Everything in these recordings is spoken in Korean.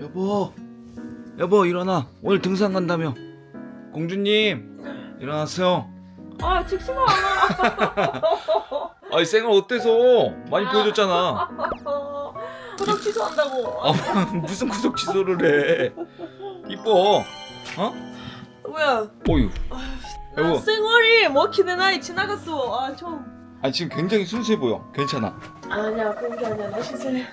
여보, 여보 일어나. 오늘 등산 간다며. 공주님 일어났어요. 아 찍지 마. 아이 생얼 어때서? 많이 보여줬잖아. 구독 취소한다고. 아 무슨 구속 취소를 해? 이뻐. 어? 뭐야? 어유. 나 여보. 생얼이 먹히는 나이 지나갔어. 아 좀. 아 지금 굉장히 순수해 보여. 괜찮아. 아니야 그런 게 아니야 나 신세.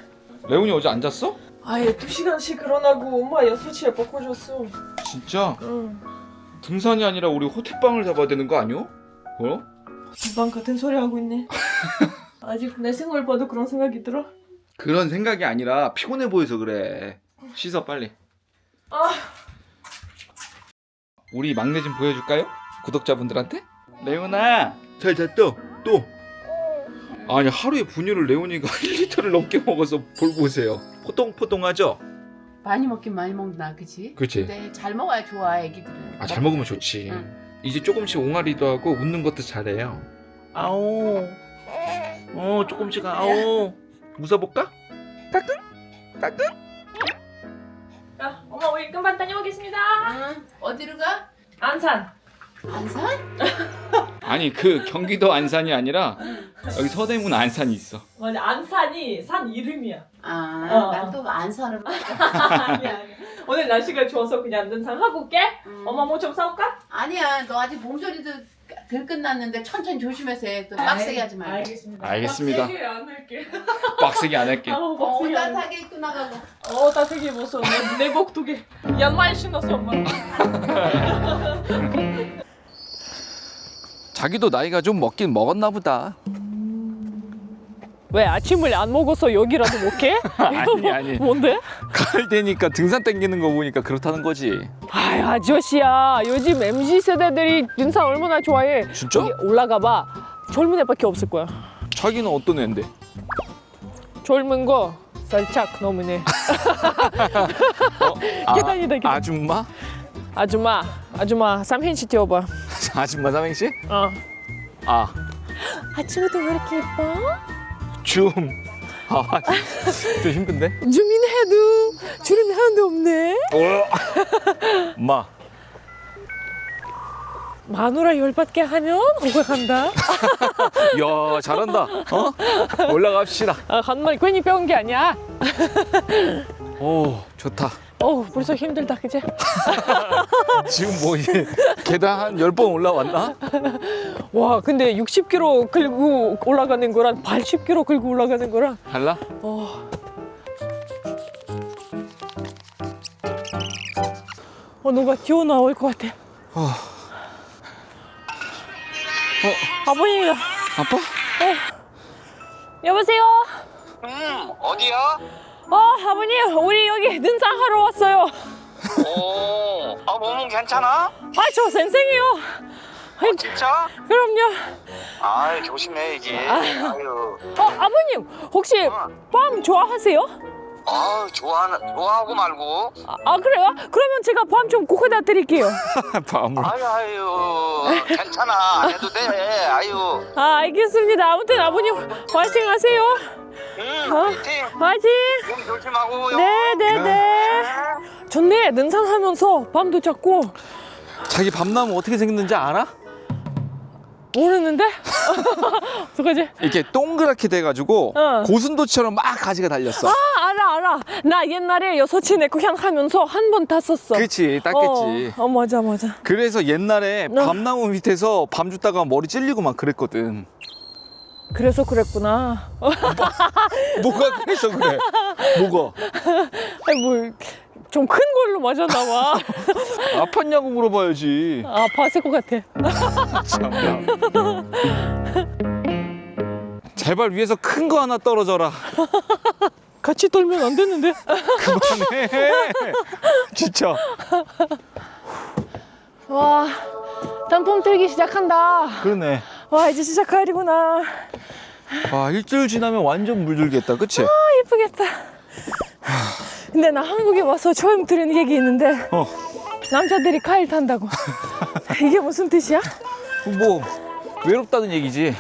레온이 어제 안 잤어? 아예 두 시간씩 일어나고 엄마 6시에 바꿔줬어. 진짜? 응. 등산이 아니라 우리 호텔방을 잡아야 되는 거 아니요? 어? 방 같은 소리 하고 있네. 아직 내 생얼 봐도 그런 생각이 들어? 그런 생각이 아니라 피곤해 보여서 그래. 씻어 빨리. 아. 우리 막내 좀 보여줄까요? 구독자분들한테? 레온아 잘 잤어? 또? 아니 하루에 분유를 레온이가 1리터를 넘게 먹어서 볼 보세요 포동포동하죠? 많이 먹긴 많이 먹나 그치? 그치 근데 잘 먹어야 좋아 애기들은 아 잘 먹으면 좋지 응. 이제 조금씩 옹알이도 하고 웃는 것도 잘해요 아오 어 조금씩 아오 웃어볼까? 까꿍? 까꿍? 야 엄마 우리 금방 다녀오겠습니다. 응. 어디로 가? 안산. 안산? 아니 그 경기도 안산이 아니라 여기 서대문 안산이 있어 맞아 안산이 산 이름이야. 아, 어. 난또 안산으로 아니야 아니야. 오늘 날씨가 좋아서 그냥 등산 하고 올게. 음. 엄마 뭐 좀 사올까? 아니야 너 아직 몸조리도 덜 끝났는데 천천히 조심해서 해. 또 빡세게 하지 말고 알겠습니다. 알겠습니다. 빡세게 안 할게. 빡세게 안 할게 아우 어, 빡세게 안 할게. 따뜻하게 입고 나가고 어 따뜻하게 입었어. 내복 두 개. 양말 신었어 엄마. 자기도 나이가 좀 먹긴 먹었나 보다 왜 아침을 안 먹어서 여기라도 못 해? 아니 아니 뭔데? 가을 되니까 등산 땡기는 거 보니까 그렇다는 거지 아이 아저씨야 요즘 MZ 세대들이 등산 얼마나 좋아해. 진짜? 여기 올라가 봐. 젊은 애밖에 없을 거야. 자기는 어떤 애인데? 젊은 거 살짝 너무네. 계단이다, 계단. 아줌마? 아줌마 아줌마 삼행시 띄워봐. 아줌마 삼행시? 어. 아, 아침부터 왜 이렇게 예뻐? 줌. 아, 좀 힘든데? 주민 해도 주름 하나도 없네. 마. 마누라 열받게 하면 고백한다. 야, 잘한다. 어? 올라갑시다. 아, 한말 괜히 배운 게 아니야. 오, 좋다. 어우 벌써 힘들다 그제? 지금 뭐 이제 계단 한 10번 올라왔나? 와 근데 60km 긁고 올라가는 거랑 80km 긁고 올라가는 거랑 달라? 어. 어 누가 튀어나올 것 같아. 어. 아버님 아빠? 여보세요. 음, 어디야? 어 아버님 우리 여기 등산하러 왔어요. 오, 아, 몸은 괜찮아? 아저 선생이요. 아이, 진짜? 그럼요. 아이, 조심해, 이게. 아유. 어 아버님 혹시 어. 밤 좋아하세요? 아, 좋아하는, 좋아하고 말고. 아, 아, 그래요? 그러면 제가 밤 좀 구워다 드릴게요. 밤을. 아유, 아유. 괜찮아. 안 해도 돼. 아유. 아 알겠습니다. 아무튼 아버님 화이팅 하세요. 응, 어? 파이팅. 화이팅. 몸 조심하고요. 네네 네. 좋네. 등산하면서 밤도 잤고 자기 밤나무 어떻게 생겼는지 알아? 모르는데? 어떡하지? 이렇게 동그랗게 돼가지고 어. 고슴도치처럼 막 가지가 달렸어. 아 알아 알아. 나 옛날에 여섯치 내 고향 하면서 한 번 탔었어. 그치, 땄겠지. 어, 어 맞아 맞아. 그래서 옛날에 어. 밤나무 밑에서 밤 줬다가 머리 찔리고 막 그랬거든. 그래서 그랬구나. 어, 뭐가 그래서 그래? 뭐가? 아니 뭐좀 큰 걸로 맞았나 봐. 아팠냐고 물어봐야지. 아 봤을 것 같아. 제발 위에서 큰 거 하나 떨어져라. 같이 떨면 안 되는데. 그만해. 진짜. 와 단풍 틀기 시작한다. 그러네. 와 이제 진짜 가을이구나. 와 일주일 지나면 완전 물들겠다. 그치? 예쁘겠다. 근데 나 한국에 와서 처음 들은 얘기 있는데 어. 남자들이 가을 탄다고. 이게 무슨 뜻이야? 뭐 외롭다는 얘기지.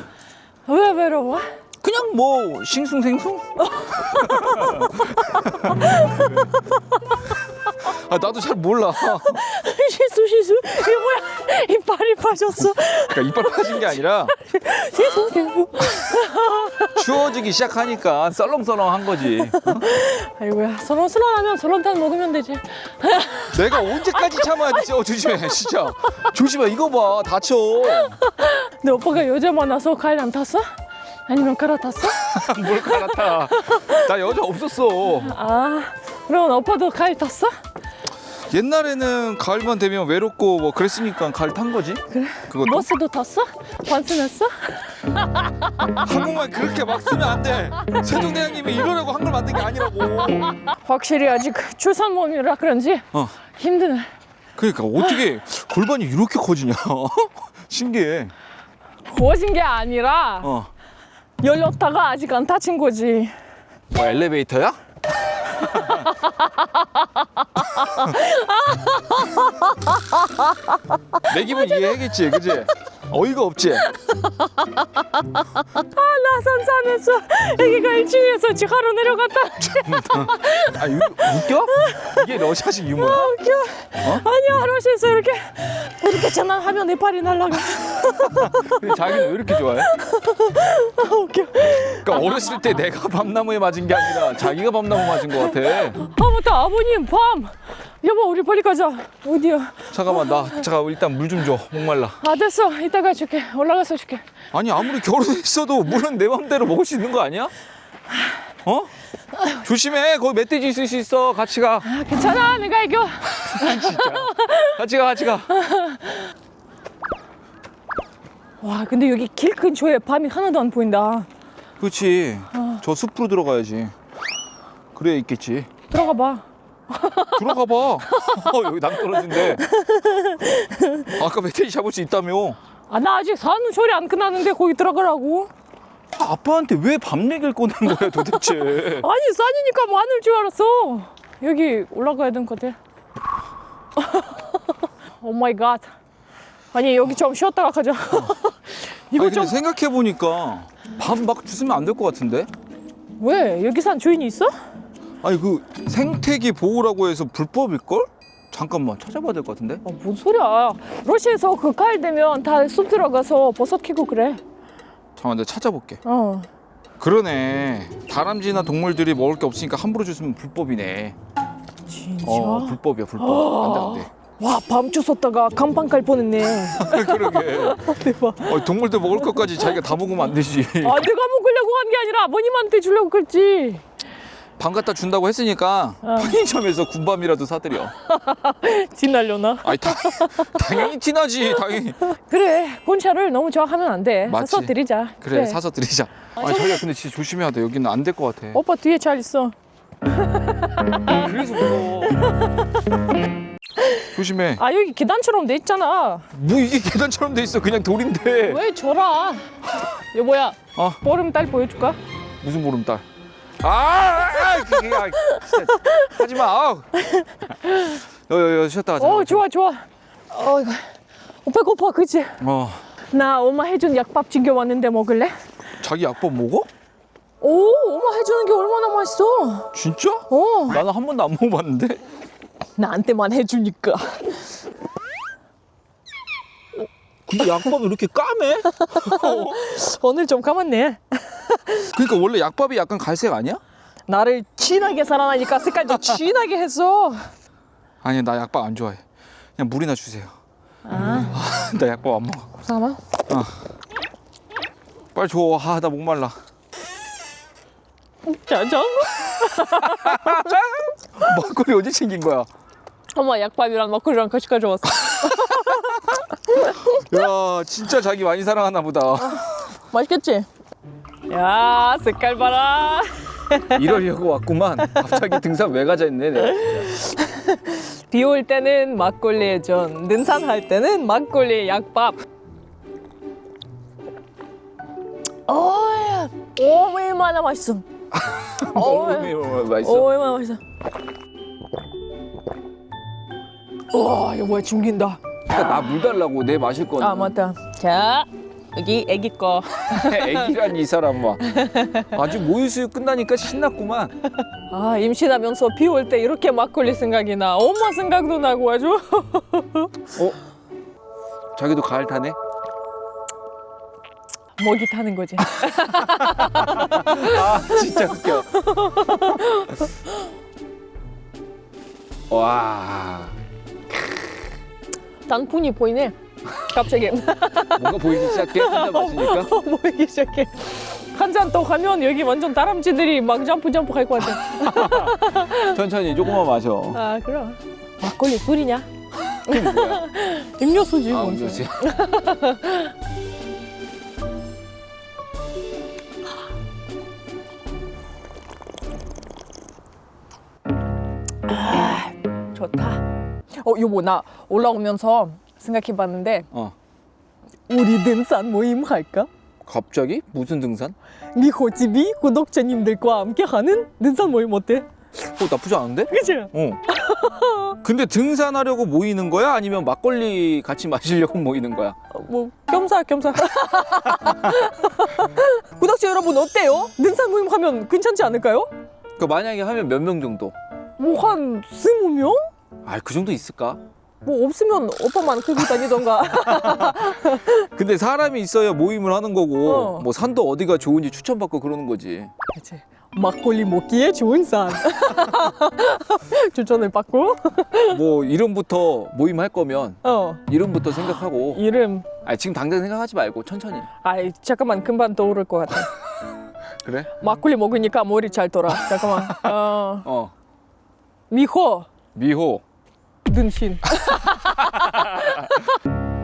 왜 외로워? 그냥 뭐 싱숭생숭? 나도 잘 몰라. 실수 실수 이거 뭐야 이빨이 빠졌어 그러니까 이빨 빠진 게 아니라 실수 실수 추워지기 시작하니까 썰렁썰렁한 거지. 아이고야 서른서른하면 서른탄 먹으면 되지 내가 언제까지 참아야 되지? 어 조심해, 진짜. 조심해, 이거 봐, 다쳐. 근데 오빠가 여자 만나서 가일 안 탔어? 아니면 갈아탔어? 뭘 갈아타? 나 여자 없었어. 아 그럼 오빠도 가일 탔어? 옛날에는 가을만 되면 외롭고 뭐 그랬으니까 가을 탄 거지. 그래 그것도 버스도 탔어? 반스 냈어? 한국말 그렇게 막 쓰면 안 돼. 세종대왕님이 이러려고 한글 만든 게 아니라고. 확실히 아직 출산몸이라 그런지 어. 힘드네 그러니까 어떻게 골반이 이렇게 커지냐? 신기해. 구워진 게 아니라 어. 열렸다가 아직 안 닫힌 거지 뭐 엘리베이터야? 내 기분 이해하겠지, 그지? 어이가 없지? 나 산산했어 애기가 1층에서 지하로 내려갔다 아, 유, 웃겨? 이게 러시아식 유머야? 웃겨 아니야 하루씩 이렇게 이렇게 장난하면 내 팔이 날라가 근데 자기는 왜 이렇게 좋아해? 아, 웃겨 그러니까 어렸을 때 내가 밤나무에 맞은 게 아니라 자기가 밤나무 맞은 것 같아. 아 맞다 아버님 밤 여보 우리 빨리 가자 어디야 잠깐만, 나 잠깐 일단 물 좀 줘. 목말라. 아 됐어 이따가 줄게 올라가서 줄게 아니 아무리 결혼했어도 물은 내 맘대로 먹을 수 있는 거 아니야? 어? 조심해. 거기 멧돼지 있을 수 있어. 같이 가. 아 괜찮아 내가 이겨 같이 가. 같이 가. 와 근데 여기 길 근처에 밤이 하나도 안 보인다 그렇지. 저 숲으로 들어가야지. 그래야 있겠지. 들어가 봐 들어가 봐. 어, 여기 낭 떨어진대. 아까 멧돼지 잡을 수 있다며. 아 나 아직 사는 소리 안 끝났는데 거기 들어가라고 아빠한테 왜밤 얘기를 꺼낸 거야 도대체? 아니 산이니까 많을 줄 알았어 여기 올라가야 되는 것 같아 오 마이 갓 아니 여기 좀 쉬었다가 가자 이거 아니, 좀 근데 생각해 보니까 밥 막 주스면 안 될 것 같은데? 왜? 여기 산 주인이 있어? 아니 그 생태계 보호라고 해서 불법일 걸? 잠깐만 찾아봐야 될 것 같은데? 아, 뭔 소리야 러시아에서 그 가을 되면 다 숲 들어가서 버섯 키고 그래 잠깐만 내가 찾아볼게. 어 그러네. 다람쥐나 동물들이 먹을 게 없으니까 함부로 주스면 불법이네. 진짜? 어 불법이야 불법. 안돼 와 밤 주웠다가 간판 갈 뻔했네 안돼. 그러게. 대박 어, 동물들 먹을 것까지 자기가 다 먹으면 안 되지. 아 내가 먹으려고 한 게 아니라 아버님한테 주려고 그랬지 밥 갖다 준다고 했으니까 어. 편의점에서 군밤이라도 사드려. 지날려나? 아니 다, 당연히 티나지 당연히. 그래 본차를 너무 좋아하면 안돼 맞지. 사서 드리자 그래, 사서 드리자. 아니 자기야 근데 진짜 조심해야 돼. 여기는 안 될 것 같아. 오빠 뒤에 잘 있어 그래서 무서워. 조심해. 아 여기 계단처럼 돼 있잖아 뭐 이게 계단처럼 돼 있어. 그냥 돌인데. 왜 줘라 여보야 어 보름달 보여줄까? 무슨 보름달? 아, 아, 아 그게 아, 진짜 하지 마. 아우. 여 여 여 쉬었다 가자. 어 좋아 좋아 어 이거 어, 배고파 그치? 어. 나 엄마 해준 약밥 챙겨 왔는데 먹을래? 자기 약밥 먹어? 오 엄마 해주는 게 얼마나 맛있어 진짜? 어 나는 한 번도 안 먹어봤는데. 나한테만 해주니까 근데 약밥이 이렇게 까매? 오늘 좀 감았네 그러니까 원래 약밥이 약간 갈색 아니야? 나를 진하게 사랑하니까 색깔도 진하게 했어 아니 나 약밥 안 좋아해. 그냥 물이나 주세요. 아 나 약밥 안 먹어. 잠깐만 빨리 줘. 아, 나 목말라. 짜잔 막걸리 어디 챙긴 거야? 엄마 약밥이랑 막걸리랑 같이 가져왔어 야, 진짜 자기 많이 사랑하나 보다. 맛있겠지? 야 색깔 봐라 이러려고 왔구만. 갑자기 등산 왜 가자 했네. 내가. 비 올 때는 막걸리 전 등산할 때는 막걸리 약밥 어야 얼마나 맛있어 너무 맛있어. 얼마나 맛있어 와 이거 뭐야 죽인다 나 물 달라고 내 마실 건데. 아 맞다 자 여기 애기 거. 애기란 이 사람아. 아주 모유수유 끝나니까 신났구만. 아 임신하면서 비 올 때 이렇게 막걸리 생각이 나. 엄마 생각도 나고 아주. 어? 자기도 가을 타네? 먹이 타는 거지. 아 진짜 웃겨. 와 단풍이 보이네. 갑자기 뭔가 보이기 시작해 혼자 마시니까. 보이기 시작해. 한잔더 가면 여기 완전 다람쥐들이 막 점프 점프 할 것 같아. 천천히 조금만 마셔. 아 그럼. 막걸리 술이냐? 뭐야? 음료수지 아 뭔지. 음료수야. 좋다. 어 여보 나 올라오면서 생각해봤는데 어. 우리 등산 모임 할까? 갑자기 무슨 등산? 미호집이 구독자님들과 함께 하는 등산 모임 어때? 어 나쁘지 않은데? 그치? 어. 근데 등산하려고 모이는 거야? 아니면 막걸리 같이 마시려고 모이는 거야? 어, 뭐 겸사 겸사. 구독자 여러분 어때요? 등산 모임 하면 괜찮지 않을까요? 그 만약에 하면 몇 명 정도? 뭐 한 스무 명? 아 그 정도 있을까? 뭐 없으면 오빠만 끌고 다니던가. 근데 사람이 있어야 모임을 하는 거고 어. 뭐 산도 어디가 좋은지 추천받고 그러는 거지. 그치. 막걸리 먹기에 좋은 산. 추천을 받고. 뭐 이름부터 모임 할 거면 어 이름부터 생각하고. 이름. 아 지금 당장 생각하지 말고 천천히. 아이 잠깐만 금방 떠오를 것 같아. 그래? 막걸리 먹으니까 머리 잘 돌아. 잠깐만. 어 어. 미호 미호. 등신.